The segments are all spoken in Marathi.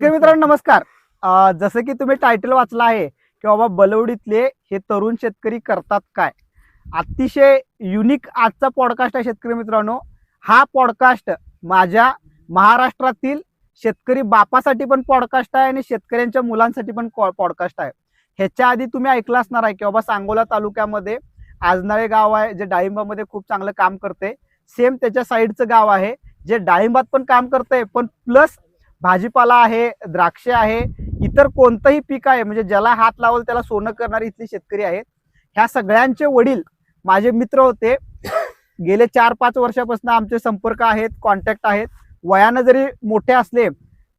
शेतकरी मित्रांनो नमस्कार. जसं की तुम्ही टायटल वाचला आहे की बाबा बलवडीतले हे तरुण शेतकरी करतात काय? अतिशय युनिक आजचा पॉडकास्ट आहे शेतकरी मित्रांनो. हा पॉडकास्ट माझ्या महाराष्ट्रातील शेतकरी बापासाठी पण पॉडकास्ट आहे आणि शेतकऱ्यांच्या मुलांसाठी पण पॉडकास्ट आहे. ह्याच्या आधी तुम्ही ऐकलं असणार आहे की बाबा सांगोला तालुक्यामध्ये आजनाळे गाव आहे जे डाळिंबामध्ये खूप चांगलं काम करते. सेम त्याच्या साईडचं गाव आहे जे डाळिंबात पण काम करते पण प्लस भाजीपाला आहे द्राक्षे आहे इतर कोणतंही पीक आहे म्हणजे ज्याला हात लावल त्याला सोनं करणारे इथले शेतकरी आहेत. ह्या सगळ्यांचे वडील माझे मित्र होते. गेले चार पाच वर्षापासून आमचे संपर्क आहेत कॉन्टॅक्ट आहेत. वयानं जरी मोठे असले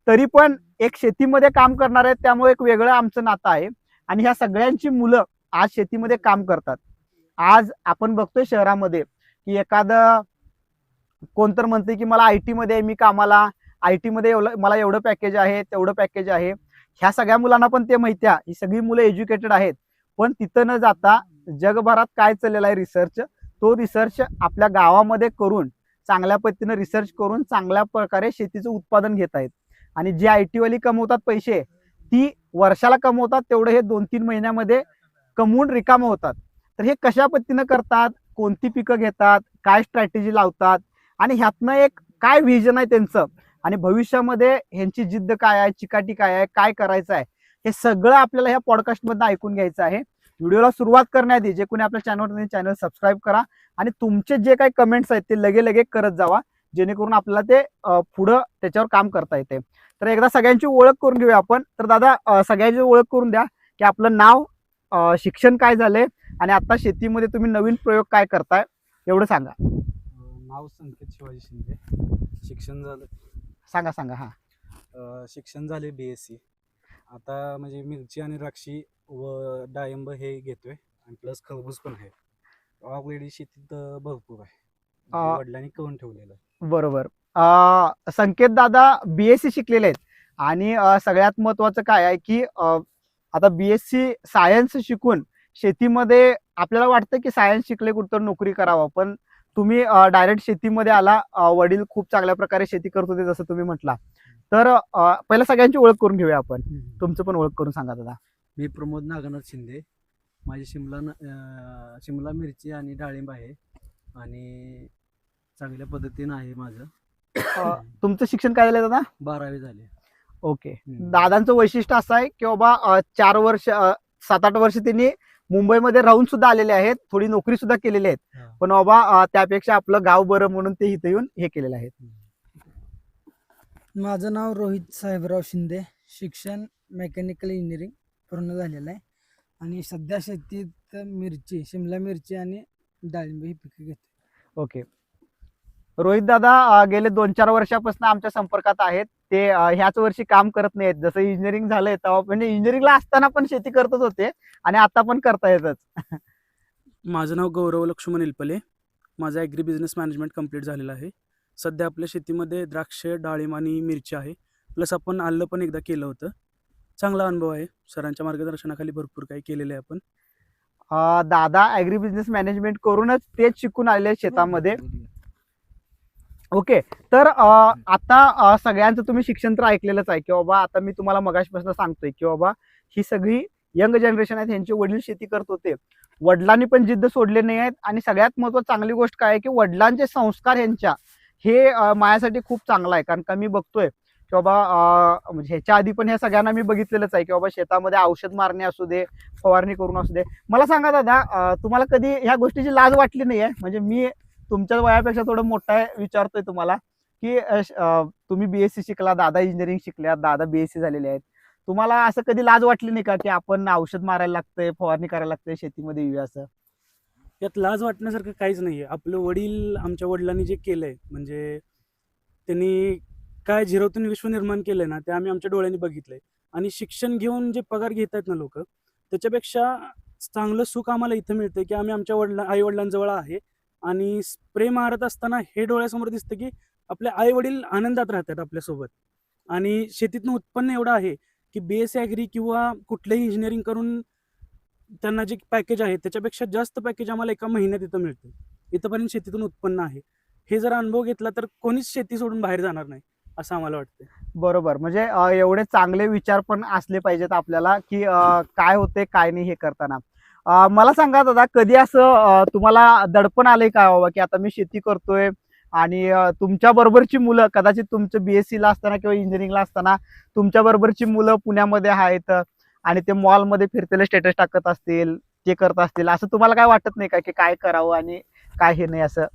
तरी पण एक शेतीमध्ये काम करणार आहेत त्यामुळे एक वेगळं आमचं नातं आहे. आणि ह्या सगळ्यांची मुलं आज शेतीमध्ये काम करतात. आज आपण बघतोय शहरामध्ये की एखादं कोणतर म्हणते की मला आय टीमध्ये आहे मी कामाला आय टीमध्ये एवढं मला एवढं पॅकेज आहे तेवढं पॅकेज आहे. ह्या सगळ्या मुलांना पण ते माहिती आहे. ही सगळी मुलं एज्युकेटेड आहेत. पण तिथं न जाता जगभरात काय चाललेला आहे रिसर्च तो रिसर्च आपल्या गावामध्ये करून चांगल्या पद्धतीनं रिसर्च करून चांगल्या प्रकारे शेतीचं उत्पादन घेत आहेत. आणि जे आय टीवाली कमवतात पैसे ती वर्षाला कमवतात तेवढं हे दोन तीन महिन्यामध्ये कमवून रिकामं होतात. तर हे कशा पद्धतीनं करतात? कोणती पिकं घेतात? काय स्ट्रॅटेजी लावतात? आणि ह्यातनं एक काय व्हिजन आहे त्यांचं? आणि भविष्यामध्ये ह्यांची जिद्द काय आहे चिकाटी काय आहे काय करायचं आहे हे सगळं आपल्याला ह्या पॉडकास्टमधनं ऐकून घ्यायचं आहे. व्हिडिओला सुरुवात करण्याआधी जे कोणी आपल्या चॅनलवर चॅनल सबस्क्राईब करा आणि तुमचे जे काही कमेंट्स आहेत ते लगे लगे करत जावा जेणेकरून आपल्याला ते पुढं त्याच्यावर काम करता येते. तर एकदा सगळ्यांची ओळख करून घेऊया आपण. तर दादा सगळ्यांची ओळख करून द्या की आपलं नाव शिक्षण काय झालंय आणि आता शेतीमध्ये तुम्ही नवीन प्रयोग काय करताय एवढं सांगा. नाव संकेत शिवाजी शिंदे. शिक्षण झालं. सांगा सांगा हा. अं, शिक्षण झाले बी एस सी आता म्हणजे मिरची आणि द्राक्षी व डाळिंब हे घेतोय आणि प्लस खरबूज पण आहे. ऑलरेडी शेतीत अं, भरपूर आहे. म्हणजे अं, वडिलांनी करून ठेवलेलं आहे. बरोबर. अं, संकेत दादा बीएससी शिकलेले आहेत. आणि अं, सगळ्यात महत्वाचं काय आहे की अं, आता बीएससी सायन्स शिकून शेतीमध्ये आपल्याला वाटतं की सायन्स शिकले कुठं नोकरी करावं. पण तुम्ही डायरेक्ट शेतीमध्ये आला वडील खूप चांगल्या प्रकारे शेती करत होते जसं तुम्ही म्हटला. तर पहिला सगळ्यांची ओळख करून घेऊया आपण. तुमचं पण ओळख करून सांगा दादा. मी प्रमोद नागनाथ शिंदे. माझी शिमला शिमला मिरची आणि डाळिंब आहे आणि चांगल्या पद्धतीनं आहे माझं. तुमचं शिक्षण काय झालं दादा? बारावी झाले. ओके. दादांचं वैशिष्ट्य असं आहे की बाबा चार वर्ष सात आठ वर्ष त्यांनी मुंबईमध्ये राहून सुद्धा आलेले आहेत. थोडी नोकरी सुद्धा केलेली आहेत. हा. पण बाबा त्यापेक्षा आपलं गाव बरं म्हणून ते इथं येऊन हे केलेलं आहे. माझं नाव रोहित साहेबराव शिंदे. शिक्षण मेकॅनिकल इंजिनिअरिंग पूर्ण झालेलं आहे. आणि सध्या शेतीत मिरची शिमला मिरची आणि डाळिंब ही पिकं घेतो ओके. रोहित दादा गेले दोन चार वर्षापासून आमच्या संपर्कात आहेत. ते ह्याच वर्षी काम करत नाहीत. जसं इंजिनिअरिंग झालंय तेव्हा म्हणजे इंजिनिअरिंगला असताना पण शेती करतच होते आणि आता पण करता येतच. माझं नाव गौरव लक्ष्मण इलपले. माझा ॲग्री बिझनेस मॅनेजमेंट कंप्लीट झालेला आहे. सध्या आपल्या शेतीमध्ये द्राक्ष डाळिंब आणि मिरची आहे. प्लस आपण आलं पण एकदा केलं होतं. चांगला अनुभव आहे. सरांच्या मार्गदर्शनाखाली भरपूर काही केलेलं आहे आपण. दादा ऍग्री बिझनेस मॅनेजमेंट करूनच तेच शिकून आले शेतामध्ये. ओके. तर आता सगळ्यांचं तुम्ही शिक्षण तर ऐकलेलंच आहे की बाबा आता मी तुम्हाला मगाशपासून सांगतोय की बाबा ही सगळी यंग जनरेशन आहेत ह्यांचे वडील शेती करत होते. वडिलांनी पण जिद्द सोडले नाही आहेत आणि सगळ्यात महत्वाची चांगली गोष्ट काय आहे की वडिलांचे संस्कार ह्यांच्या हे माझ्यासाठी खूप चांगलं आहे. कारण का मी बघतोय की बाबा म्हणजे ह्याच्या आधी पण ह्या सगळ्यांना मी बघितलेलंच आहे की बाबा शेतामध्ये औषध मारणे असू दे फवारणी करून असू दे. मला सांगा दादा तुम्हाला कधी ह्या गोष्टीची लाज वाटली नाही आहे म्हणजे मी तुमच्या वयापेक्षा थोडं मोठा आहे विचारतोय तुम्हाला की तुम्ही बी एस तुम्ही बीएससी शिकला दादा इंजिनिअरिंग शिकल्या दादा बीएससी झालेले आहेत. तुम्हाला असं कधी लाज वाटली नाही का की आपण औषध मारायला लागतंय फवारणी करायला लागतंय शेतीमध्ये येऊया असं? यात लाज वाटण्यासारखं काहीच नाही आहे आपलं वडील आमच्या वडिलांनी जे केलंय म्हणजे त्यांनी काय झिरोतून विश्व निर्माण केलंय ना ते आम्ही आमच्या डोळ्यांनी बघितलंय. आणि शिक्षण घेऊन जे पगार घेत आहेत ना लोक त्याच्यापेक्षा चांगलं सुख आम्हाला इथं मिळतंय की आम्ही आमच्या वडिला आई वडिलांजवळ आहे. आणि स्प्रे मारत असताना हे डोळ्यासमोर दिसतं की आपले आई वडील आनंदात राहतात आपल्यासोबत. आणि शेतीतनं उत्पन्न एवढं आहे की बी एस ॲग्री किंवा कुठलंही इंजिनिअरिंग करून त्यांना जे पॅकेज आहे त्याच्यापेक्षा जास्त पॅकेज आम्हाला एका महिन्यात इथं मिळतं. इथंपर्यंत शेतीतून उत्पन्न आहे. हे जर अनुभव घेतला तर कोणीच शेती सोडून बाहेर जाणार नाही असं आम्हाला वाटतं बरोबर. म्हणजे एवढे चांगले विचार पण असले पाहिजेत आपल्याला की काय होते काय नाही हे करताना. मला सांगा दादा कधी असं तुम्हाला दडपण आलंय का बाबा की आता मी शेती करतोय आणि तुमच्या बरोबरची मुलं कदाचित तुमचं बीएससी ला असताना किंवा इंजिनिअरिंगला असताना तुमच्या बरोबरची मुलं पुण्यामध्ये आहेत आणि ते मॉलमध्ये फिरतेले स्टेटस टाकत असतील ते करत असतील असं तुम्हाला काय वाटत नाही का की काय करावं आणि काय हे नाही असं?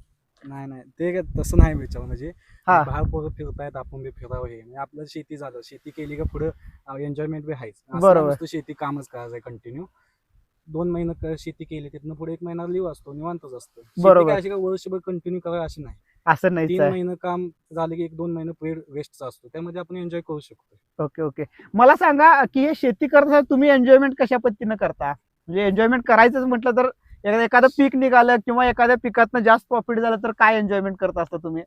नाही नाही. ते तसं नाही विचार म्हणजे हा. बाहेर पोरं फिरतायत आपण बी फिरावं हे. म्हणजे आपलं शेती झालं. शेती केली का पुढं एन्जॉयमेंट बी आहेच. बरोबर. शेती कामच करायचंय कंटिन्यू दोन महिने शेती केली तिथनं पुढे एक महिना लिव असतो निवांतच असतं. शेती बरोबर. काय अशी काय वर्षभर कंटिन्यू करा अशी नाही. असं नाहीच तीन आहे. महिने काम झाले की एक दोन महिने पिरियड वेस्टचा असतो. त्यामध्ये आपण एन्जॉय करू शकतो ओके ओके. मला सांगा की हे शेती करता तुम्ही एन्जॉयमेंट कशा पद्धतीनं करता? म्हणजे एन्जॉयमेंट करायचंच म्हटलं तर एखादं एखादं पीक निघालं किंवा एखाद्या पिकातनं जास्त प्रॉफिट झालं तर काय एन्जॉयमेंट करत असता तुम्ही?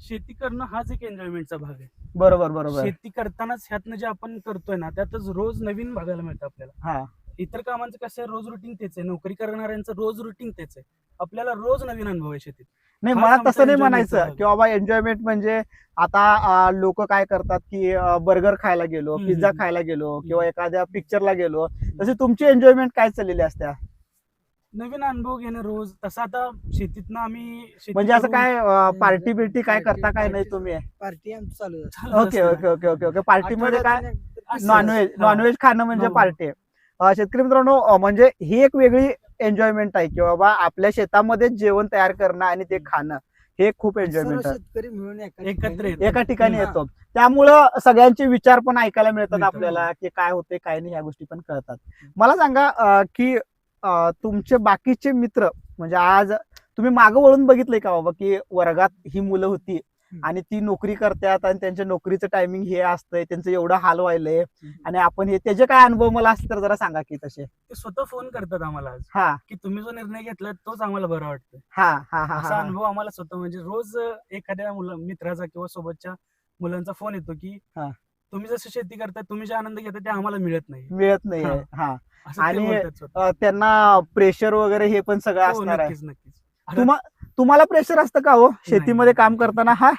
शेती करणं हाच एक एन्जॉयमेंटचा भाग आहे. बरोबर बरोबर. शेती करतानाच ह्यातनं जे आपण करतोय ना त्यातच रोज नवीन बघायला मिळतं आपल्याला. हा. इतर कामांचं कसं आहे रोज रुटीन तेच आहे. नोकरी करणाऱ्यांचं रोज रुटीन तेच आहे. आपल्याला रोज नवीन अनुभव आहे शेतीत. नाही मला तसं नाही म्हणायचं. की बाबा एन्जॉयमेंट म्हणजे आता लोक काय करतात की बर्गर खायला गेलो पिझ्झा. खायला गेलो किंवा एखाद्या पिक्चरला गेलो तसे तुमची एन्जॉयमेंट काय चाललेली असत्या? नवीन अनुभव घेणं रोज. तसं आता शेतीतनं आम्ही म्हणजे असं काय पार्टी बिर्टी काय करता काय नाही तुम्ही? पार्टी आमची चालू okay. Okay okay okay okay पार्टीमध्ये काय नॉनव्हेज हा. नॉनव्हेज खाणं म्हणजे हो. पार्टी आहे शेतकरी मित्रांनो म्हणजे ही एक वेगळी एन्जॉयमेंट आहे की बाबा आपल्या शेतामध्ये जेवण तयार करणं आणि ते खाणं हे खूप एन्जॉयमेंट आहे शेतकरी मिळून एका एकत्र. एका ठिकाणी. येतो त्यामुळं सगळ्यांचे विचार पण ऐकायला मिळतात. आपल्याला की काय होते काय नाही ह्या गोष्टी पण कळतात मला सांगा की तुमचे बाकीचे मित्र म्हणजे आज तुम्ही मागं वळून बघितलंय का बाबा की वर्गात ही मुलं होती आणि ती नोकरी करतात आणि त्यांच्या नोकरीचं टायमिंग हे असतंय त्यांचं एवढं हाल व्हायलंय. आणि आपण हे त्याचे काय अनुभव मला असतील तर जरा सांगा की तसे. ते स्वतः फोन करतात आम्हाला आज. हा. की तुम्ही जो निर्णय घेतला तोच आम्हाला बरा वाटतं हा हा हा असा हा. अनुभव आम्हाला स्वतः म्हणजे रोज एखाद्या मुला मित्राचा किंवा सोबतच्या मुलांचा फोन येतो की हा. तुम्ही जसं शेती करताय तुम्ही जे आनंद घेताय ते आम्हाला मिळत नाही. मिळत नाही हा. हा. असं ते आणि, बोलतात स्वतः. अं, त्यांना प्रेशर वगैरे हे पण सगळं हो, असणार आहे. नक्कीच नक्कीच. आता तुम्हा तुम्हाला प्रेशर असतं का हो? शेतीमध्ये काम करताना हा?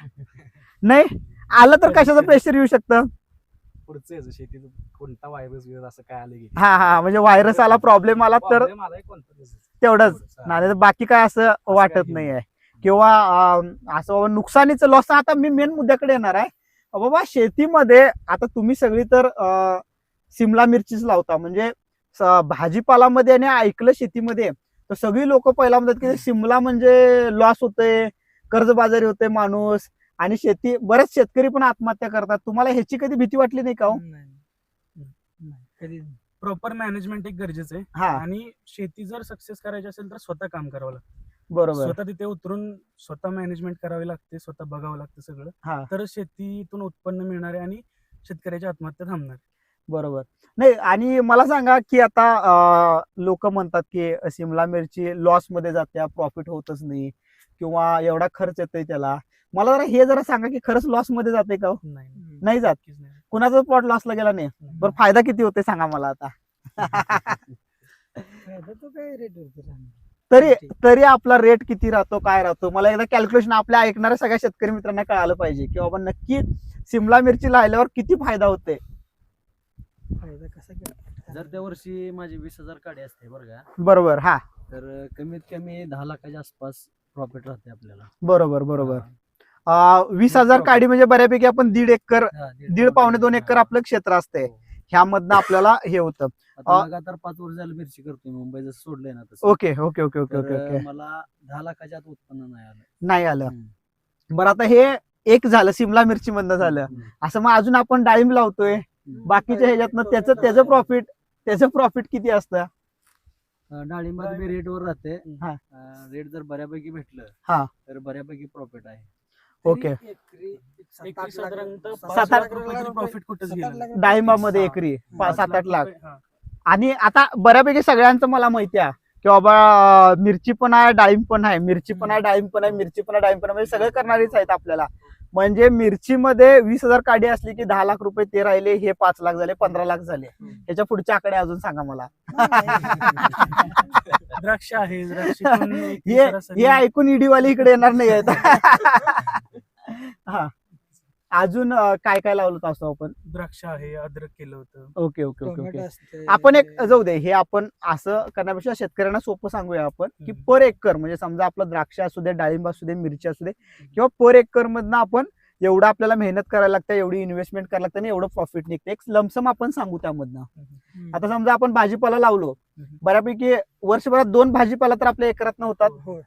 नाही? आलं तर कशाचं प्रेशर येऊ शकतं? पुढचं शेतीत कोणता व्हायरस असं काय आलं हा हा म्हणजे व्हायरस आला प्रॉब्लेम आला तर? तेवढंच. नाही बाकी काय असं वाटत नाही. आहे किंवा असं बाबा नुकसानीचं लॉस आता मी मेन मुद्द्याकडे येणार आहे. बाबा शेतीमध्ये आता तुम्ही सगळी तर सिमला मिरचीच लावता. म्हणजे भाजीपालामध्ये आणि ऐकलं शेतीमध्ये. तर सगळी लोक पहिला म्हणतात की सिमला म्हणजे लॉस होते कर्जबाजारी होते माणूस आणि शेती बरेच शेतकरी पण आत्महत्या करतात. तुम्हाला ह्याची कधी भीती वाटली नाही का हो? कधी. प्रॉपर मॅनेजमेंट एक गरजेचं आहे. हा. आणि शेती जर सक्सेस करायची असेल तर स्वतः काम करावं लागतं. बरोबर. स्वतः तिथे उतरून स्वतः मॅनेजमेंट करावी लागते स्वतः बघावं लागतं हा. सगळं तर शेतीतून उत्पन्न मिळणार आहे आणि शेतकऱ्याची आत्महत्या थांबणार. बरोबर. नाही आणि मला सांगा की आता लोक म्हणतात की सिमला मिरची लॉसमध्ये जाते प्रॉफिट होतच नाही किंवा एवढा खर्च येतोय त्याला. मला जरा हे जरा सांगा की खरंच लॉसमध्ये जाते का हो? नाही नाही. जात. कुणाचा प्लॉट लॉसला गेला नाही? बरं फायदा किती होते सांगा मला आता. तरी. तरी आपला रेट किती राहतो काय राहतो? मला एकदा कॅल्क्युलेशन आपल्या ऐकणाऱ्या सगळ्या शेतकरी मित्रांना कळालं पाहिजे की बाबा नक्की सिमला मिरची लावल्यावर किती फायदा होते फायदा कसा केला जर त्या वर्षी माझी वीस हजार काढी असते बरं का बरोबर हा. तर कमीत कमी दहा लाखाच्या आसपास प्रॉफिट राहते आपल्याला. बरोबर बरोबर. हा. अं, वीस हजार काडी म्हणजे बऱ्यापैकी आपण दीड एकर हा, दीड पावणे दोन एकर आपलं क्षेत्र असते हो. ह्यामधनं आपल्याला हे होतं. आता लगातार पाच वर्ष झालं मिरची करतोय मुंबई जसं सोडलंय ना तसं. Okay okay okay okay okay तर ओके मला दहा लाखाच्या आत उत्पन्न नाही आलं. नाही आलं. हम्म. बरं आता हे एक झालं सिमला मिरची मधनं झालं. हम्म. असं मग अजून आपण डाळिंब लावतोय. बाकीच्या ह्याच्यातनं त्याचं त्याचं प्रॉफिट त्याचं प्रॉफिट किती असतं डाळिंबात बी रेटवर राहते हा. रेट जर बऱ्यापैकी भेटलं हा. तर बऱ्यापैकी प्रॉफिट आहे ओके एकरी सात एकरी आठ साधारणतः पाच आठ लाख लाख रुपये तरी प्रॉफिट कुठंच गेलं नाही. डाळिंबामध्ये. एकरी पाच सात आठ लाख. आणि आता बऱ्यापैकी सगळ्यांचं मला माहिती आहे की बाबा मिरची पण आहे डाळिंब पण आहे. मिरची पण आहे डाळिंब पण आहे मिरची पण आहे डाळिंब पण आहे. म्हणजे सगळं करणारीच आहेत आपल्याला. म्हणजे मिरचीमध्ये वीस हजार काडी असली की दहा लाख रुपये ते राहिले हे पाच लाख झाले पंधरा लाख झाले. याच्या पुढचे आकडे अजून सांगा मला. द्राक्ष आहे द्राक्ष पण एकरी हे सरासरी- हे ऐकून ईडीवाले इकडे येणार नाही आहेत. हा. अजून अं, काय काय लावलं होतं असं आपण? द्राक्ष आहे अद्रक केलं होतं. Okay okay okay tomato okay असते आपण एक जाऊ दे हे आपण असं करण्यापेक्षा शेतकऱ्यांना सोपं सांगूया आपण की हम्म. पर एकर म्हणजे समजा आपलं द्राक्ष असू दे डाळिंब असू दे मिरची असू दे किंवा पर एकर मधनं आपण एवढं आपल्याला मेहनत करायला लागतं एवढी इन्व्हेस्टमेंट करायला लागतं आणि एवढं प्रॉफिट निघतं. एक लमसम आपण सांगू त्यामधनं. हम्म. आता समजा आपण भाजीपाला लावलो हम्म. बऱ्यापैकी वर्षभरात दोन भाजीपाला तर आपल्या एकरात होतात होय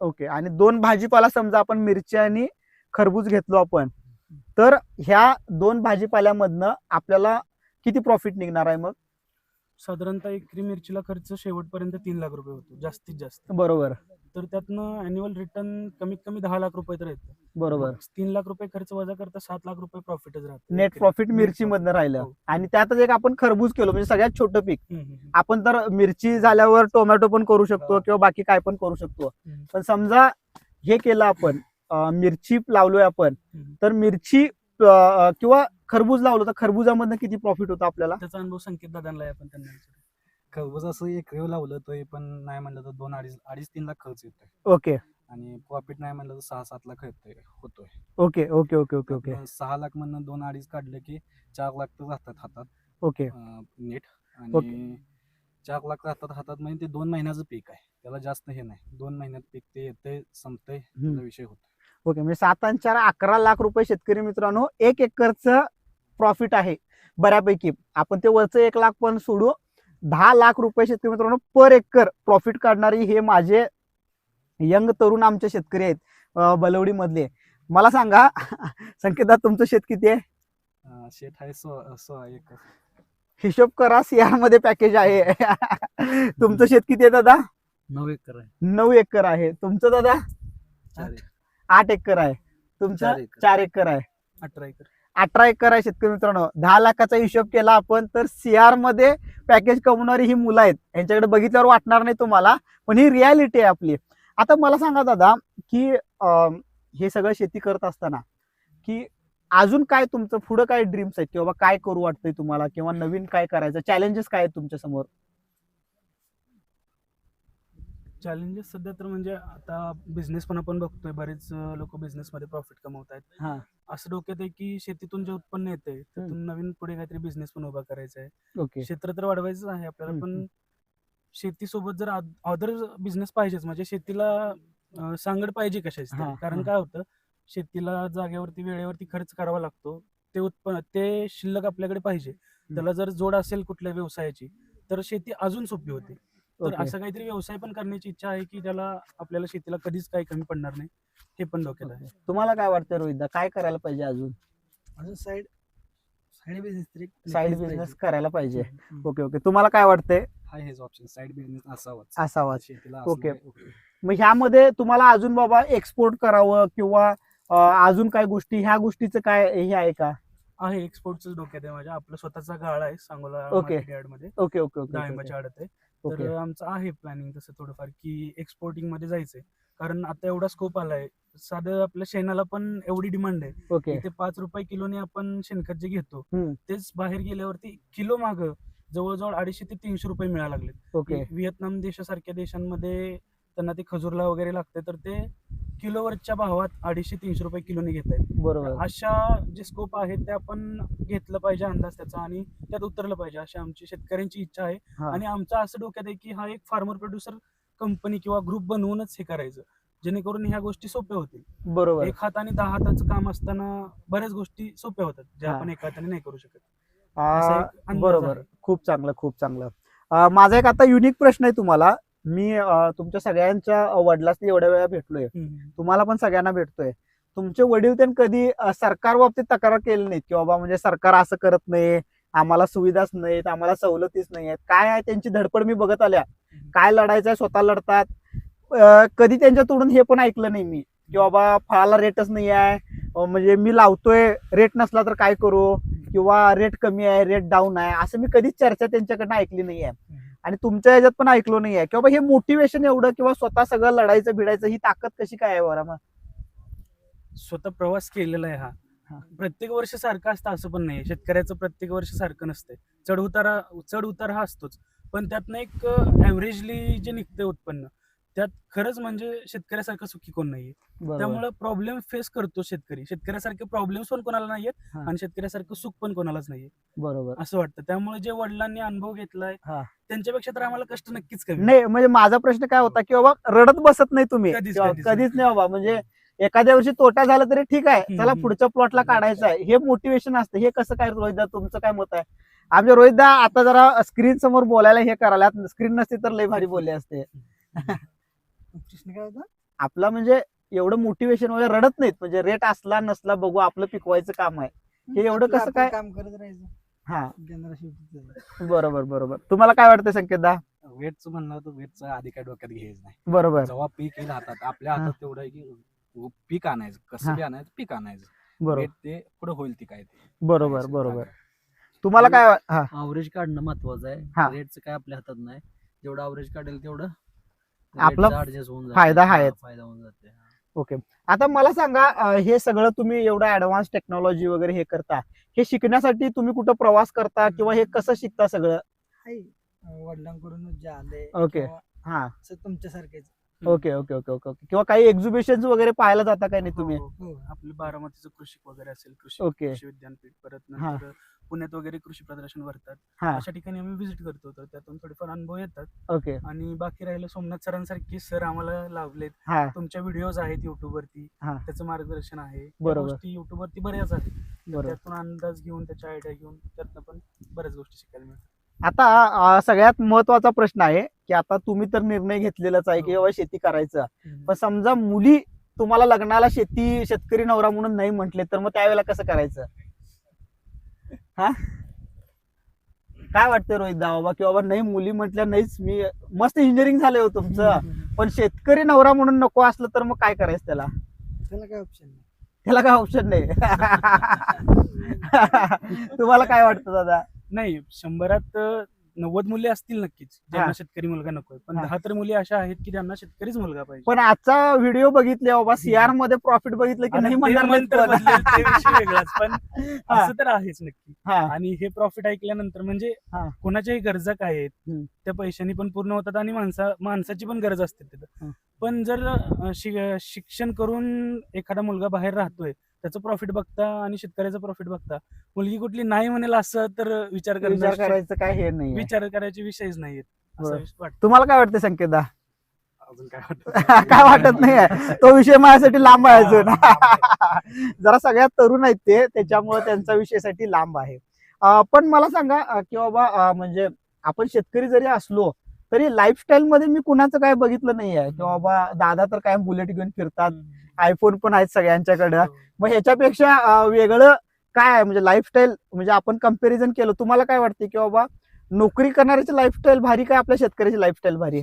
ओके आणि दोन भाजीपाला समजा आपण मिरची आणि खरबूज घेतलो आपण तर ह्या दोन भाजीपाल्यामधनं आपल्याला किती प्रॉफिट निघणार आहे मग साधारणतः एकरी मिरचीला खर्च शेवटपर्यंत तीन लाख रुपये होतो जास्तीत जास्त बरोबर तर त्यातनं अॅन्युअल रिटर्न कमीत कमी दहा लाख रुपये तर येतं बरोबर तीन लाख रुपये खर्च वजा करता सात लाख रुपये प्रॉफिटच राहतं नेट. प्रॉफिट मिरची. मधनं राहिलं हो. आणि त्यातच एक आपण खरबूज केलो म्हणजे सगळ्यात छोटं पीक आपण तर मिरची झाल्यावर टोमॅटो पण करू शकतो. किंवा बाकी काय पण करू शकतो. पण समजा हे केलं आपण मिरची लावलोय आपण. तर मिरची किंवा खरबूज लावलं तर खरबुजामधनं किती प्रॉफिट होतं आपल्याला? त्याचा अनुभव संकेत दादांना आपण त्यांना. खरबूज असं एकरी लावलं तर पण नाही म्हणलं तर दोन अडीच अडीच तीन लाख खर्च येतोय. ओके. आणि प्रॉफिट नाही म्हणलं तर सहा सात लाख येतोय होतोय. Okay okay okay okay okay. सहा लाख मधनं दोन अडीच काढलं की चार लाख तर राहतात हातात. ओके. नीट. ओके. आणि चार लाख राहतात हातात म्हणजे ते दोन महिन्याचं पीक आहे. त्याला जास्त हे नाही. दोन महिन्यात पीक ते येतंय. त्याचा विषय होतो ओके म्हणजे सात आणि चार अकरा लाख रुपये शेतकरी मित्रांनो एक एकरचं प्रॉफिट आहे. बऱ्यापैकी. आपण ते वरचं एक लाख पण सोडू. दहा लाख रुपये शेतकरी मित्रांनो पर एकर प्रॉफिट काढणारी हे माझे यंग तरुण आमचे शेतकरी आहेत बलवडी मधले मला सांगा संकेतदा तुमचं शेत किती आहे? शेत आहे सोळा एकर हिशोब करा सीआरमध्ये पॅकेज आहे. तुमचं शेत किती आहे दादा? नऊ एकर आहे. नऊ एकर आहे. तुमचं दादा. आठ एकर आहे. तुमचं चार एकर. आहे. अठरा एकर. अठरा एकर आहे शेतकरी मित्रांनो. दहा लाखाचा हिशोब केला आपण तर सीआरमध्ये पॅकेज कमवणारी ही मुलं आहेत. यांच्याकडे बघितल्यावर वाटणार नाही तुम्हाला पण ही रियालिटी आहे आपली. आता मला सांगा दादा की हे सगळं शेती करत असताना की अजून काय तुमचं पुढं काय ड्रीम्स आहेत? किंवा काय करू वाटतंय तुम्हाला? किंवा नवीन काय करायचं? चॅलेंजेस काय आहेत तुमच्यासमोर? चॅलेंजेस सध्या तर म्हणजे आता बिझनेस पण आपण बघतोय बरेच लोक बिझनेस मध्ये प्रॉफिट कमवत आहेत हा. असं डोक्यात आहे की शेतीतून जे उत्पन्न येते त्यातून नवीन पुढे काहीतरी बिझनेस पण उभा करायचा आहे. ओके. क्षेत्र तर वाढवायचं आहे आपल्याला पण. शेतीसोबत जर अदर बिझनेस पाहिजेच म्हणजे शेतीला सांगड पाहिजे कशाची. कारण. काय होतं शेतीला जागेवरती वेळेवरती खर्च करावा लागतो. ते उत्पन्न ते शिल्लक आपल्याकडे पाहिजे. त्याला जर जोड असेल कुठल्या व्यवसायाची तर शेती अजून सोपी होते. तर. असा काहीतरी व्यवसाय पण करण्याची इच्छा आहे की ज्याला आपल्याला शेतीला कधीच काही कमी पडणार नाही हे पण डोक्यात आहे. तुम्हाला काय वाटतं रोहितदा? काय करायला पाहिजे अजून? अजून साईड साईड बिझनेस तरी साईड बिझनेस. करायला पाहिजे. Okay okay. तुम्हाला काय वाटतंय? हा हेच ऑप्शन साईड बिझनेस असावाच. शेतीला ओके. मग ह्यामध्ये तुम्हाला अजून बाबा एक्सपोर्ट करावं किंवा अं, अजून काय गोष्टी ह्या गोष्टीचं काय हे आहे का? आहे एक्सपोर्टच डोक्यात आहे माझ्या. आपला स्वतःचा गाळा आहे सांगोला ओके. मध्ये ओके ओके ओके डाळिंबाच्या आडत आहे. ओके तर आमचं आहे प्लॅनिंग तसं थोडंफार की एक्सपोर्टिंगमध्ये जायचंय. कारण आता एवढा स्कोप आलाय. साधं आपल्या शेणाला पण एवढी डिमांड आहे. ओके इथे पाच रुपये किलोने आपण शेणखत जे घेतो हम्म. तेच बाहेर गेल्यावरती किलो माग जवळजवळ अडीचशे ते तीनशे रुपये मिळायला लागले ओके व्हिएतनाम देशासारख्या देशांमध्ये त्यांना ते खजूरला वगैरे लागते तर ते किलोवरच्या भावात अडीचशे तीनशे रुपये किलोने घेत आहेत बरोबर. अशा जे स्कोप आहेत ते आपण घेतलं पाहिजे अंदाज त्याचा आणि त्यात उतरलं पाहिजे. अशी आमची शेतकऱ्यांची इच्छा आहे. हा. आणि आमचं असं डोक्यात आहे की हा एक फार्मर प्रोड्युसर कंपनी किंवा ग्रुप बनवूनच हे करायचं. जेणेकरून ह्या गोष्टी सोप्या होतील. बरोबर. एक हात आणि दहा हाताचं काम असताना बऱ्याच गोष्टी सोप्या होतात ज्या हा. आपण एका हाताने नाही करू शकत. आ, असा एक अंदाज बरोबर. आहे. खूप चांगलं खूप चांगलं. माझा एक आता युनिक प्रश्न आहे तुम्हाला. मी तुमच्या सगळ्यांच्या वडिलांनी एवढ्या वेळा भेटलोय. तुम्हाला पण सगळ्यांना भेटतोय. तुमचे वडील त्यांनी कधी सरकार बाबतीत तक्रार केली नाहीत की बाबा म्हणजे सरकार असं करत नाही आम्हाला सुविधाच नाहीत आम्हाला सवलतीच नाही आहेत काय आहे त्यांची धडपड मी बघत आल्या. काय लढायचं स्वतः लढतात. कधी त्यांच्या तोडून हे पण ऐकलं नाही मी की बाबा फळाला रेटच नाही आहे. म्हणजे मी लावतोय रेट नसला तर काय करू? किंवा रेट कमी आहे रेट डाऊन आहे असं मी कधीच चर्चा त्यांच्याकडनं ऐकली नाही आहे आणि तुमच्या ह्याच्यात पण ऐकलो नाही आहे की बाबा हे मोटिवेशन एवढं किंवा स्वतः सगळं लढायचं भिडायचं ही ताकद कशी काय आहे बरं मग? स्वतः प्रवास केलेला आहे हा. प्रत्येक वर्ष सारखं असतं असं पण नाही शेतकऱ्याचं प्रत्येक वर्ष सारखं नसतंय. चढ उतारा चढ उतार हा असतोच. पण त्यातनं एक ऍव्हरेजली जे निघतंय उत्पन्न त्यात खरंच म्हणजे शेतकऱ्यासारखं सुखी कोण नाहीये. त्यामुळे प्रॉब्लेम फेस करतो शेतकरी. शेतकऱ्यासारखे प्रॉब्लेम्स पण कोणाला नाहीयेत हा. आणि शेतकऱ्यासारखं सुख पण कोणालाच नाहीये. बरोबर. असं वाटतं. त्यामुळे जे वडिलांनी अनुभव घेतलाय हा. त्यांच्यापेक्षा तर आम्हाला कष्ट नक्कीच कमी. नाही म्हणजे माझा प्रश्न काय होता की बाबा रडत बसत नाही तुम्ही. कधीच- किंवा कधीच कधीच नाही. बाबा म्हणजे एखाद्या वर्षी तोटा झाला तरी ठीक आहे. हम्म, चला हम्म. पुढच्या प्लॉटला काढायचं आहे. हे मोटिवेशन असतं. हे कसं काय रोहितदा तुमचं काय मत आहे? आमच्या रोहितदा आता जरा स्क्रीन समोर बोलायला हे करायला. स्क्रीन नसते तर लय भारी बोलले असते. प्रश्न काय होता? आपला म्हणजे एवढं मोटिवेशन वगैरे रडत नाहीत म्हणजे रेट असला नसला बघू आपलं पिकवायचं काम आहे. हे एवढं कसं काय? काम करत राहायचं. हा. बरोबर बरोबर. तुम्हाला काय वाटतं संकेतदा? वेटचं म्हणलं तर वेटचं आधी काय डोक्यात घ्यायचं नाही. बरोबर. जेव्हा पीक येईल हातात आपल्या. हातात तेवढं आहे की पीक आणायचं हा. कसं बी आणायचं पीक आणायचं. बरोबर. ते पुढे होईल ती काय ते. बरोबर बरोबर. तुम्हाला काय हा. अवरेज काढणं महत्वाचं. आहे. रेटचं काय आपल्या हातात नाही. जेवढं अवरेज काढेल तेवढं आपला. फायदा हा, आहेच. फायदा होऊन जाते हा. ओके आता मला सांगा हे सगळं तुम्ही एवढं ऍडव्हान्स टेक्नॉलॉजी वगैरे हे करता हे शिकण्यासाठी तुम्ही कुठं प्रवास करता किंवा हे कसं शिकता सगळं आहे वडिलांकडून जे आले ओके. हा तुमच्यासारखेच okay okay okay okay okay. किंवा काही एक्झिबिशन वगैरे पाहायला जाता काय नाही तुम्ही? हो, हो. हो आपलं बारामतीचं कृषी वगैरे असेल कृषी ओके. कृषी विद्यापीठ परत हा. नंतर पुण्यात वगैरे कृषी प्रदर्शन भरतात. हा. अशा ठिकाणी आम्ही व्हिजिट करतो तर त्यातून थोडेफार अनुभव येतात. ओके. आणि बाकी राहिलं सोमनाथ सरांसारखे सर आम्हाला लावलेत. हा. तुमच्या व्हिडिओज आहेत युट्यूब वरती. हा. त्याचं मार्गदर्शन आहे. बरोबर. युट्यूब वरती बऱ्याच आहेत. त्यातून अंदाज घेऊन त्याच्या आयडिया घेऊन त्यातनं पण बऱ्याच गोष्टी शिकायला मिळतात. आता सगळ्यात महत्त्वाचा प्रश्न आहे की आता तुम्ही तर निर्णय घेतलेलाच आहे की हो. बाबा शेती करायचं. पण समजा मुली तुम्हाला लग्नाला शेती शेतकरी नवरा म्हणून नाही म्हटले तर मग त्यावेळेला कसं करायचं? हा? काय वाटतं रोहित दा बाबा? की बाबा नाही मुली म्हटल्या नाहीच मी मस्त इंजिनिअरिंग झालं हो तुमचं. पण शेतकरी नवरा म्हणून नको असलं तर मग काय करायचं त्याला? त्याला काय ऑप्शन नाही. त्याला काय ऑप्शन नाही? तुम्हाला काय वाटतं दादा? नाही शंभरात नव्वद मुली असतील नक्कीच ज्यांना. शेतकरी मुलगा नकोय पण हा. दहा तर मुली अशा आहेत की ज्यांना शेतकरीच मुलगा पाहिजे पण आजचा व्हिडिओ बघितले बाबा सीआरमध्ये प्रॉफिट बघितलं की आता नाही ते म्हणणार नाहीत मंत्र पण. बदलेल ते विषय वेगळाच पण हा. असं तर आहेच नक्की हा आणि हे प्रॉफिट ऐकल्यानंतर म्हणजे हा. कोणाच्याही गरजा काय आहेत हम्म. त्या पैशानी पण पूर्ण होतात आणि माणसा माणसाची पण गरज असते हा. तिथं पण जर अं, शि- शिक्षण करून एखादा मुलगा बाहेर राहतोय त्याचं प्रॉफिट बघता आणि शेतकऱ्याचं प्रॉफिट बघता. मुलगी कुठली नाही म्हणेल असं तर विचार विचार करायचं काय हे नाही विचार करायचे विषयच नाहीयेत असं बरं. वाटतं. तुम्हाला काय वाटतं संकेता अजून काय वाटत? काय वाटत नाही तो विषय माझ्यासाठी लांब आहे अजून. जरा सगळ्यात तरुण आहेत ते त्याच्यामुळे त्यांचा विषयासाठी लांब आहे. अं, पण मला सांगा अं, की बाबा अं, म्हणजे आपण शेतकरी जरी असलो तरी लाईफस्टाईल मध्ये मी कुणाचं काय बघितलं नाही आहे की बाबा दादा तर काय बुलेट घेऊन फिरतात. आयफोन पण आहेत सगळ्यांच्याकडं. मग ह्याच्यापेक्षा वेगळं काय आहे? म्हणजे लाईफस्टाईल म्हणजे आपण कंपॅरिझन केलं तुम्हाला काय वाटते की बाबा नोकरी करणाऱ्याची लाईफस्टाईल भारी काय आपल्या शेतकऱ्याची लाईफस्टाईल भारी.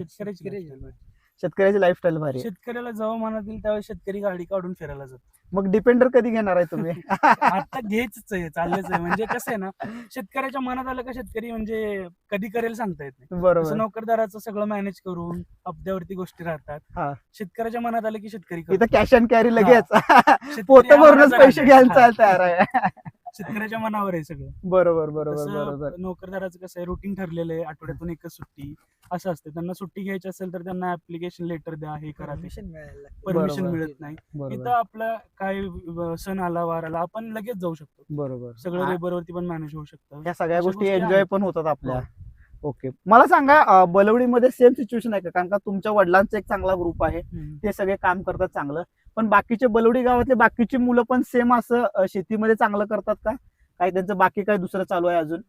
शेतकऱ्याची भारी. लाईफस्टाईल भारी शेतकऱ्याला जेव्हा मनात येईल त्यावेळी शेतकरी गाडी काढून फिरायला जातो मग डिपेंडर कधी घेणार आहे तुम्ही आता घ्यायच आहे चाललेच आहे म्हणजे कसं आहे ना शेतकऱ्याच्या मनात आलं का शेतकरी म्हणजे कधी करेल सांगता येत नाही बरोबर नोकरदाराचं सगळं मॅनेज करून हप्त्यावरती गोष्टी हा. राहतात शेतकऱ्याच्या मनात आलं की शेतकरी करतो. इथं कॅश अँड कॅरी लगेच शेतकरी पोत भरूनच पैसे. घ्यायला हा. चाल तयार आहे शेतकऱ्याच्या मनावर आहे सगळं. बरोबर बरोबर तसं बरोबर. नोकरदाराचं कसं आहे रुटीन ठरलेलं आहे आठवड्यातून एकच सुट्टी असं असतं. त्यांना सुट्टी घ्यायची असेल तर त्यांना ऍप्लिकेशन लेटर द्या हे करा परमिशन मिळायला लागते. परमिशन बरोबर. मिळत नाही. इथं बरोबर आपला काय अं, सण आला वार आला आपण लगेच जाऊ शकतो. बरोबर. सगळं आ- लेबर वरती पण मॅनेज होऊ शकतं. ह्या सगळ्या गोष्टी गोष्टी एन्जॉय आहेत. पण होतात आपल्या. ओके. मला सांगा बलवडीमध्ये सेम सिच्युएशन आहे का? कारण का तुमच्या वडिलांचा एक चांगला ग्रुप आहे. ते सगळे काम करतात चांगलं. पण बाकीचे बलवडी गावातले बाकीची मुलं पण सेम असं शेतीमध्ये चांगलं करतात का? काय त्यांचं बाकी काय दुसरं चालू आहे अजून?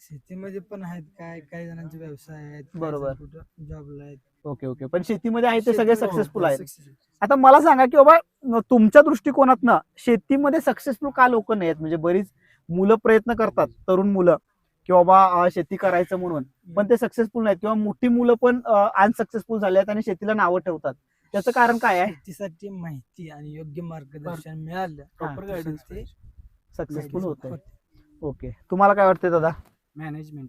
शेतीमध्ये पण आहेत काय काही जणांचे व्यवसाय आहेत बरोबर. जॉबला आहेत. Okay okay. पण शेतीमध्ये आहे ते सगळे शेती- हो, सक्सेसफुल आहेत. आता मला सांगा की बाबा तुमच्या दृष्टिकोनातनं शेतीमध्ये सक्सेसफुल का लोक नाही आहेत म्हणजे बरीच मुलं प्रयत्न करतात तरुण मुलं. की बाबा शेती करायचं म्हणून. पण ते सक्सेसफुल नाहीत किंवा मोठी मुलं पण अनसक्सेसफुल झाले आहेत आणि शेतीला नावं ठेवतात. त्याचं कारण काय आहे? शेतीसाठी माहिती आणि योग्य मार्गदर्शन मिळालं प्रॉपर गायडन्स शेती सक्सेसफुल होत. ओके तुम्हाला काय वाटतंय दादा? मॅनेजमेंट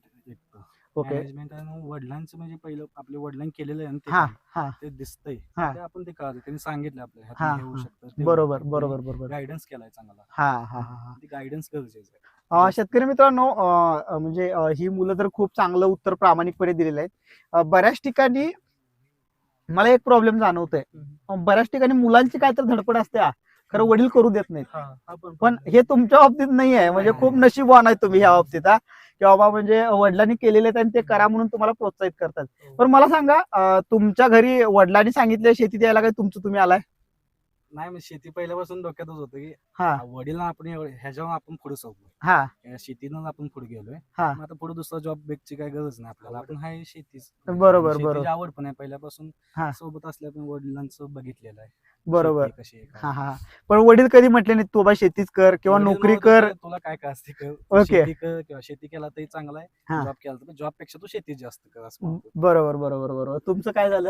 ओके मॅनेजमेंट आणि वडिलांचं म्हणजे पहिलं आपले वडिलांनी केलेलं आहे ते ते दिसतंय. ते आपण ते कळतं त्यांनी सांगितलं आपल्याला ह्यातून होऊ. शकतं ते बरोबर बरोबर बरोबर. गायडन्स केलाय चांगला. हा हा हा हा. ते गायडन्स गरजेचं आहे. शेतकरी मित्रांनो म्हणजे ही मुलं तर खूप चांगलं उत्तर प्रामाणिकपणे दिलेलं आहे बऱ्याच ठिकाणी मला एक प्रॉब्लेम जाणवतोय. बऱ्याच ठिकाणी मुलांची काय तर धडपड असते. हा. खरं वडील करू देत नाहीत. हा, पण हे तुमच्या बाबतीत नाही आहे. म्हणजे खूप नशीबवान आहे तुम्ही ह्या बाबतीत हा. की बाबा म्हणजे वडिलांनी केलेले आहेत आणि ते करा म्हणून तुम्हाला प्रोत्साहित करतात. पण मला सांगा तुमच्या घरी वडिलांनी सांगितले शेती द्यायला काय तुमचं तुम्ही आलाय? नाही मग शेती पहिल्यापासून डोक्यातच होतं की हा. वडील आपण एवढं- ह्याच्यावर आपण पुढे सोडलो हा. शेतीनं आपण पुढे गेलोय. हा. मग आता पुढे दुसरा जॉब बेगची काय गरज नाही आपल्याला. आपण हाय शेतीच. बरोबर, शेतीची बरोबर. आवड पण आहे. पहिल्यापासून हा. सोबत असल्या पण वडिलांचं बघितलेलं आहे. बरोबर. शेती कशी आहे, काय. हा हा. पण वडील कधी म्हटले नाही तू बाबा शेतीच कर किंवा वडील नोकरी म्हणत कर. तुला काय काय असते कर ओके. शेती कर किंवा शेती केला तरी चांगला हा. आहे जॉब केला तर जॉबपेक्षा तू शेतीच जास्त कर असं म्हणतो. बरोबर बरोबर बरोबर. तुमचं काय झालं?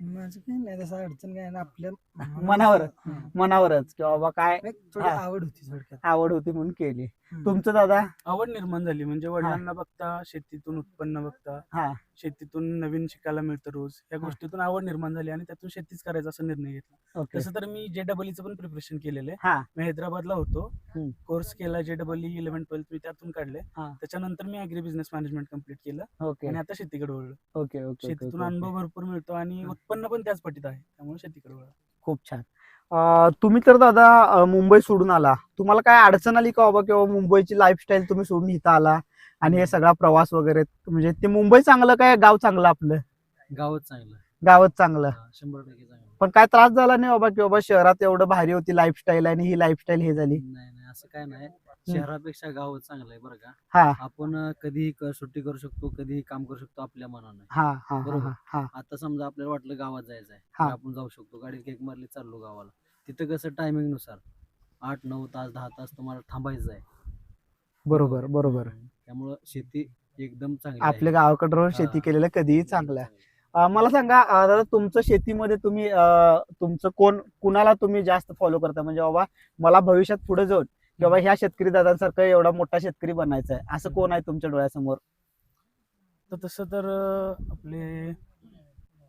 माझं काही नाही तसं अडचण काय नाही आपल्या मनावर. हा. मनावरच की बाबा काय थोडी हा. आवड होती थोडक्यात आवड होती म्हणून केली. तुमचं दादा? आवड निर्माण झाली. म्हणजे वडिलांना बघता शेतीतून उत्पन्न बघता हा. शेतीतून नवीन शिकायला मिळतं रोज. या. गोष्टीतून आवड निर्माण झाली आणि त्यातून शेतीच करायचा असा निर्णय घेतला. ओके. तसं तर मी जे डबल पण प्रिपरेशन केलेलं आहे. हा. मी हैदराबादला होतो. हम्म. कोर्स केला जे डबल इलेव्हन ट्वेल्थ मी त्यातून काढले. हा. त्याच्यानंतर मी अॅग्री बिझनेस मॅनेजमेंट कंप्लीट केलं ओके. आणि आता शेतीकडे वळलो. ओके ओके शेतीतून ओके, अनुभव भरपूर मिळतो आणि हा. उत्पन्न पण त्याच पटीत आहे. त्यामुळे शेतीकडे वळलो. खूप छान. तुम्ही तर दादा मुंबई सोडून आला. तुम्हाला काय अडचण आली का बाबा किंवा मुंबईची लाईफस्टाईल तुम्ही सोडून इथं आला? आणि हे सगळा प्रवास वगैरे म्हणजे ते मुंबई चांगलं काय गाव चांगलं आपलं? गावच चांगलं. गावच चांगलं. शंभर टक्के चांगलं. पण काय त्रास झाला नाही बाबा की बाबा शहरात एवढं भारी होती लाईफस्टाईल आणि ही लाईफस्टाईल हे झाली? नाही नाही असं काय नाही. शहरापेक्षा गावच चांगलं आहे बरं का हा आपण कधीही क- सुट्टी करू शकतो कधीही काम करू शकतो आपल्या मनाने हा हा हा, बरोबर. हा आता समजा आपल्याला वाटलं गावात जायचं आहे हा. तर आपण जाऊ शकतो गाडीत केक मारली चाललो गावाला तिथं कसं टायमिंगनुसार आठ नऊ तास दहा तास तुम्हाला थांबायचं आहे बरोबर बरोबर. त्यामुळं शेती एकदम चांगली आहे. आपल्या गावाकडे राहून हा. शेती केलेलं कधीही चांगलं आहे अं, मला सांगा अं, दादा तुमचं शेतीमध्ये तुम्ही अं, तुमचं कोण कुणाला तुम्ही जास्त फॉलो करता म्हणजे बाबा मला भविष्यात पुढे जाऊन की बाबा ह्या शेतकरी दादांसारखं एवढा मोठा शेतकरी बनायचा आहे असं कोण आहे तुमच्या डोळ्यासमोर तर तसं तर आपले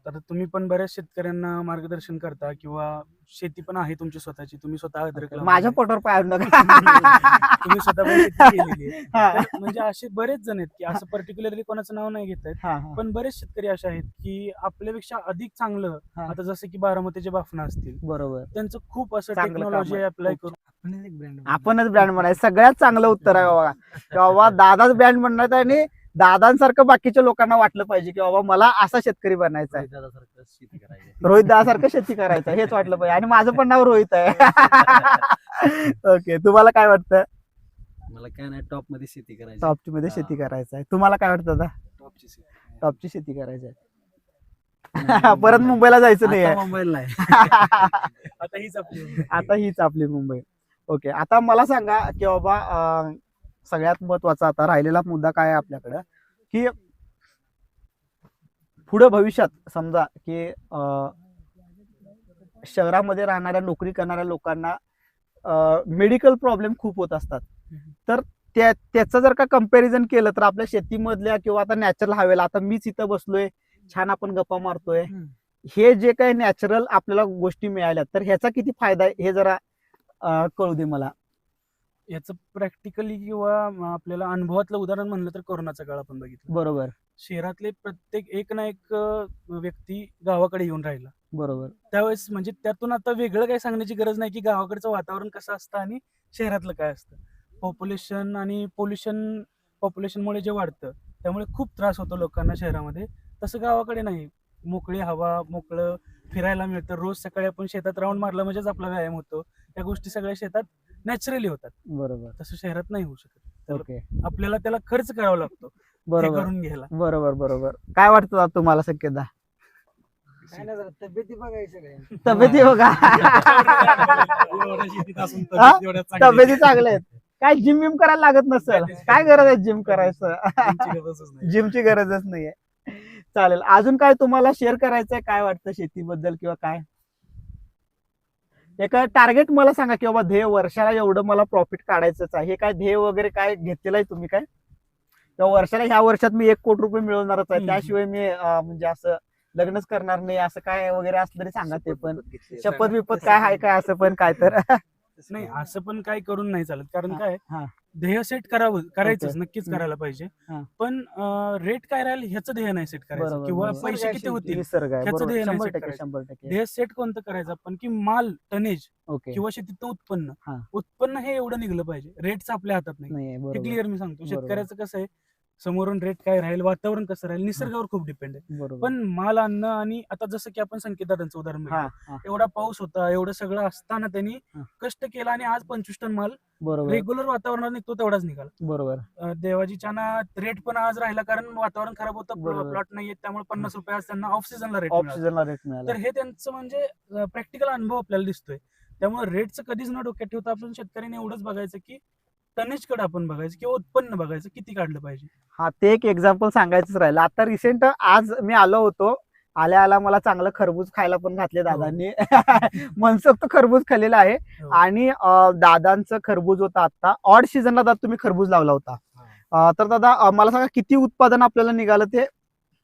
तर तुम्ही पण बऱ्याच शेतकऱ्यांना मार्गदर्शन करता किंवा शेती पण आहे तुमची स्वतःची तुम्ही स्वतः अद्रक लावलेलं माझ्या. पोटावर पाय आणू तुम्ही स्वतः पण शेती केलेली आहे हा. तर म्हणजे असे बरेच जण आहेत की असं पर्टिक्युलरली कोणाचं नाव नाही घेत आहेत हा, हा. पण बरेच शेतकरी असे आहेत की आपल्यापेक्षा अधिक चांगलं हा. आता जसं की बारामतीचे बाफना असतील बरोबर त्यांचं खूप असं चांगलं काम टेक्नॉलॉजी. अप्लाय करून आपणच एक ब्रँड आपणच ब्रँड बनायचं सगळ्यात चांगलं उत्तर आहे बाबा. की बाबा दादाच ब्रँड बनणार आणि दादांसारखं बाकीच्या लोकांना वाटलं पाहिजे की बाबा मला असा शेतकरी बनायचा आहे. रोहितदादासारखं शेती करायची. रोहित दादासारखं शेती करायचं हेच वाटलं पाहिजे. आणि माझं पण नाव रोहित आहे. ओके. तुम्हाला काय वाटतं? मला काय नाही टॉपमध्ये शेती करायची. टॉपची मध्ये शेती करायचं आहे. तुम्हाला काय वाटतं दादा? टॉपची शेती. टॉपची शेती करायची आहे. परत मुंबईला जायचं नाही मोबाईल नाही. आता हीच आपली आता हीच आपली मुंबई. ओके आता मला सांगा की बाबा सगळ्यात महत्त्वाचा आता राहिलेला मुद्दा काय आहे आपल्याकडं? की पुढे भविष्यात समजा की शहरामध्ये राहणाऱ्या नोकरी करणाऱ्या लोकांना मेडिकल प्रॉब्लेम खूप होत असतात. तर त्या त्याचं जर का कंपॅरिझन केलं तर आपल्या शेतीमधल्या किंवा आता नॅचरल हवेला आता मीच इथं बसलोय छान आपण गप्पा मारतोय. हे जे काही नॅचरल आपल्याला गोष्टी मिळाल्या तर ह्याचा किती फायदा आहे? हे जरा कळू दे मला. याचं प्रॅक्टिकली किंवा आपल्याला अनुभवातलं उदाहरण म्हणलं तर कोरोनाचा काळ आपण बघितलं. बरोबर. शहरातले प्रत्येक एक ना एक व्यक्ती गावाकडे येऊन राहिला. बरोबर. त्यावेळेस म्हणजे त्यातून आता वेगळं काही सांगण्याची गरज नाही की गावाकडचं वातावरण कसं असतं आणि शहरातलं काय असतं. पॉप्युलेशन आणि पोल्युशन पॉप्युलेशनमुळे जे वाढतं त्यामुळे खूप त्रास होतो लोकांना शहरामध्ये. तसं गावाकडे नाही. मोकळी हवा मोकळं फिरायला मिळतं. रोज सकाळी आपण शेतात राऊंड मारलं म्हणजेच आपला व्यायाम होतो. या गोष्टी सगळ्या शेतात नॅचरली होतात. बरोबर. तसं शहरात नाही होऊ शकत. तर ओके. आपल्याला त्याला खर्च करावा लागतो. हे बरोबर. करून घ्यायला. बरोबर बरोबर. काय वाटतं दादा तुम्हाला संकेतदा काय नाही जरा तब्येती बघायची सगळ्या. तब्येती बघा. एवढ्या शेतीत असून हा? तब्येत एवढ्या चांगल्या तब्येती चांगल्या आहेत. काय जिम विम करायला लागत नसेल? काय गरज आहे जिम करायचं? त्यांची गरजच नाही. जिमची गरजच नाहीये. चालेल. अजून काय तुम्हाला शेअर करायचंय? काय वाटतं शेतीबद्दल किंवा काय? एका टार्गेट मला सांगा की बाबा ध्येय वर्षाला एवढं मला प्रॉफिट काढायचंच आहे. हे काय ध्येय वगैरे काय घेतलेलं आहे तुम्ही काय? किंवा वर्षाला ह्या वर्षात मी एक कोटी रुपये मिळवणारच आहे. त्याशिवाय मी म्हणजे असं लग्नच करणार नाही असं काय वगैरे असलं तरी सांगा ते पण. शपथ विपत काय आहे काय असं पण काय तर? नाही असं पण काय करून नाही चालत. कारण काय हा. ध्येय सेट करावं करायचंच Okay. नक्कीच हम्म. करायला पाहिजे हा. पण रेट काय राहील ह्याचं ध्येय नाही सेट करायचं बरोबर, किंवा बरोबर. पैसे किती होतील निसर्ग आहे ह्याचं बरोबर. ध्येय नाही शंभर set टक्के करायचं. शंभर टक्के ध्येय सेट कोणतं करायचं आपण की माल टनेज ओके किंवा शेतीतनं उत्पन्न हा. उत्पन्न हे एवढं निघलं पाहिजे रेटचं आपल्या हातात नाही नाही हे बरोबर क्लिअर मी सांगतो बरोबर. शेतकऱ्याचं कसं आहे समोरून रेट काय राहील वातावरण कसं राहील निसर्गावर खूप डिपेंड आहे. बरोबर. पण माल आणणं आणि आता जसं की आपण संकेतदारांचं उदाहरण बघितलं. हा एवढा पाऊस होता एवढं सगळं असताना त्यांनी हा. कष्ट केला आणि आज पंचवीस टन माल बरोबर. रेग्युलर वातावरणात निघतो तेवढाच निघाला. बरोबर. अं, देवाची चाना रेट पण आज राहिला कारण वातावरण खराब होतं बरोबर. प्लॉट नाही त्यामुळे पन्नास रुपये आज त्यांना ऑफ सीझनला रेट ऑफ सीझनला रेट मिळाला. तर हे त्यांचं म्हणजे प्रॅक्टिकल अनुभव आपल्याला दिसतोय. त्यामुळे रेटचं कधीच न डोक्यात ठेवता आपण शेतकऱ्याने एवढंच बघायचं की टनेजकडे आपण बघायचं किंवा उत्पन्न बघायचं किती काढलं पाहिजे? हा ते एक एक्झाम्पल सांगायचंच राहिलं. आता रिसेंट आज मी आलो होतो. आल्या आला मला चांगलं खरबूज खायला पण घातले दादांनी. मनसोक्त खरबूज खाल्लेलं आहे. हो. आणि दादांचं खरबूज होता आता ऑड सीझनला दादा तुम्ही खरबूज लावला होता. तर दादा मला सांगा किती उत्पादन आपल्याला निघालं ते?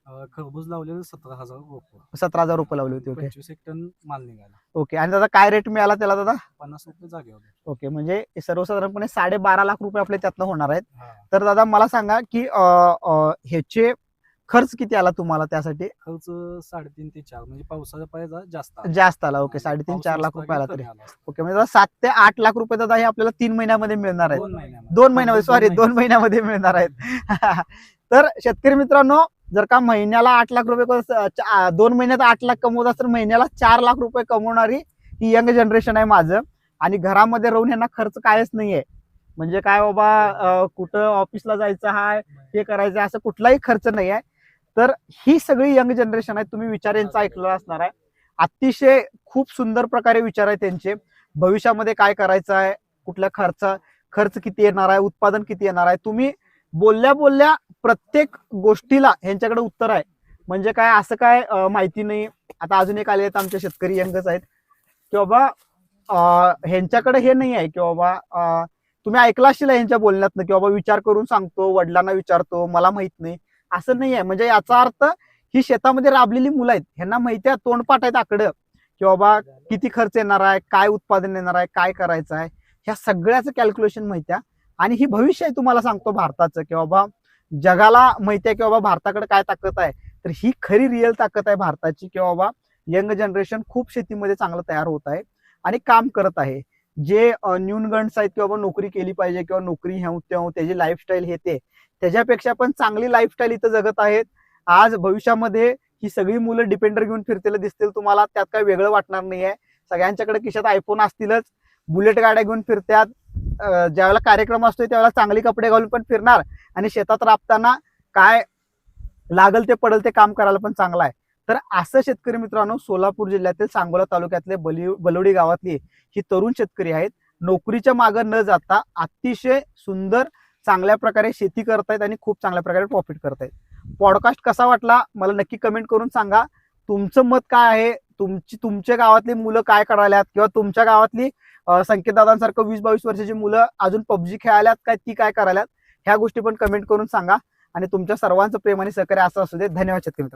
अं, खरबूज लावलेलं सतरा हजार रोप सतरा हजार रुपये लावले होते ओके. पंचवीस एक टन माल निघाला. ओके आणि दादा काय रेट मिळाला त्याला दादा? पन्नास रुपये जागेवर ओके म्हणजे सर्वसाधारणपणे साडेबारा लाख रुपये आपले त्यातनं होणार आहेत. हा. तर दादा मला सांगा की अं, अं, ह्याचे खर्च किती आला तुम्हाला त्यासाठी? खर्च साडेतीन ते चार म्हणजे पावसाचा पाहिजे जास्त आला. जास्त आला ओके साडेतीन चार लाख रुपये आला तरी. ओके म्हणजे दादा सात ते आठ लाख रुपये दादा हे आपल्याला तीन महिन्यामध्ये मिळणार आहेत. दोन महिन्यामध्ये. दोन महिन्यामध्ये फक्त सॉरी दोन महिन्यामध्ये मिळणार आहेत. तर शेतकरी मित्रांनो जर का महिन्याला आठ लाख रुपये कस- दोन महिन्यात आठ लाख कमवत असेल महिन्याला चार लाख रुपये कमवणारी ही यंग जनरेशन आहे माझं. आणि घरामध्ये राहून यांना खर्च कायच नाहीये. म्हणजे काय बाबा कुठं ऑफिसला जायचं हाय हे करायचं आहे, असं कुठलाही खर्च नाही आहे तर ही सगळी यंग जनरेशन आहे तुम्ही विचार यांचा ऐकलेला असणार आहे. अतिशय खूप सुंदर प्रकारे विचार आहे त्यांचे. भविष्यामध्ये काय करायचं आहे कुठल्या खर्च खर्च किती येणार आहे उत्पादन किती येणार आहे. तुम्ही बोलल्या बोलल्या प्रत्येक गोष्टीला ह्यांच्याकडे उत्तर आहे. म्हणजे काय असं काय माहिती नाही. आता अजून एक आले आहेत आमचे शेतकरी यंगच आहेत. की बाबा ह्यांच्याकडे हे नाही आहे की बाबा तुम्ही ऐकला असेल ह्यांच्या बोलण्यात की बाबा विचार करून सांगतो वडिलांना विचारतो मला माहीत नाही. असं नाही आहे. म्हणजे याचा अर्थ ही शेतामध्ये राबलेली मुलं आहेत. ह्यांना माहिती आहे तोंडपाठ आहेत आकडं. की बाबा किती खर्च येणार आहे काय उत्पादन येणार आहे काय करायचं आहे. ह्या सगळ्याचं कॅल्क्युलेशन माहिती आहे. आणि ही भविष्य आहे तुम्हाला सांगतो भारताचं की बाबा जगाला माहिती आहे की बाबा भारताकडे काय ताकद आहे? तर ही खरी रिअल ताकद आहे भारताची की बाबा यंग जनरेशन खूप शेतीमध्ये चांगलं तयार होत आहे आणि काम करत आहे. जे अं, न्यूनगंड्स आहेत की बाबा नोकरी केली पाहिजे किंवा नोकरी ह्याव त्याव त्याची लाईफस्टाईल हे ते त्याच्यापेक्षा पण चांगली लाईफस्टाईल इथं जगत आहेत. आज भविष्यामध्ये ही सगळी मुलं डिपेंडर घेऊन फिरतेला दिसतील तुम्हाला त्यात काही वेगळं वाटणार नाहीये. सगळ्यांच्याकडे किशात आयफोन असतीलच. बुलेट गाड्या घेऊन फिरतात ज्यावेळेला कार्यक्रम असतो त्यावेळेला चांगली कपडे घालून पण फिरणार. आणि शेतात राबताना काय लागल ते पडल ते काम करायला पण चांगलं आहे. तर असं शेतकरी मित्रांनो सोलापूर जिल्ह्यातील सांगोला तालुक्यातले बली बलवडी गावातली ही तरुण शेतकरी आहेत. नोकरीच्या मागं न जाता अतिशय सुंदर चांगल्या प्रकारे शेती करतायत आणि खूप चांगल्या प्रकारे प्रॉफिट करतायत. पॉडकास्ट कसा वाटला? मला नक्की कमेंट करून सांगा. तुमचं मत काय आहे? तुमची तुमच्या गावातली मुलं काय करायल्यात? किंवा तुमच्या गावातली संकेतदादांसारखं वीस बावीस वर्षाची मुलं अजून पबजी खेळाल्यात काय? ती काय करायल्यात? ह्या गोष्टी पण कमेंट करून सांगा. आणि तुमच्या सर्वांचं प्रेम आणि सहकार्य असं असू दे. धन्यवाद शेतकरी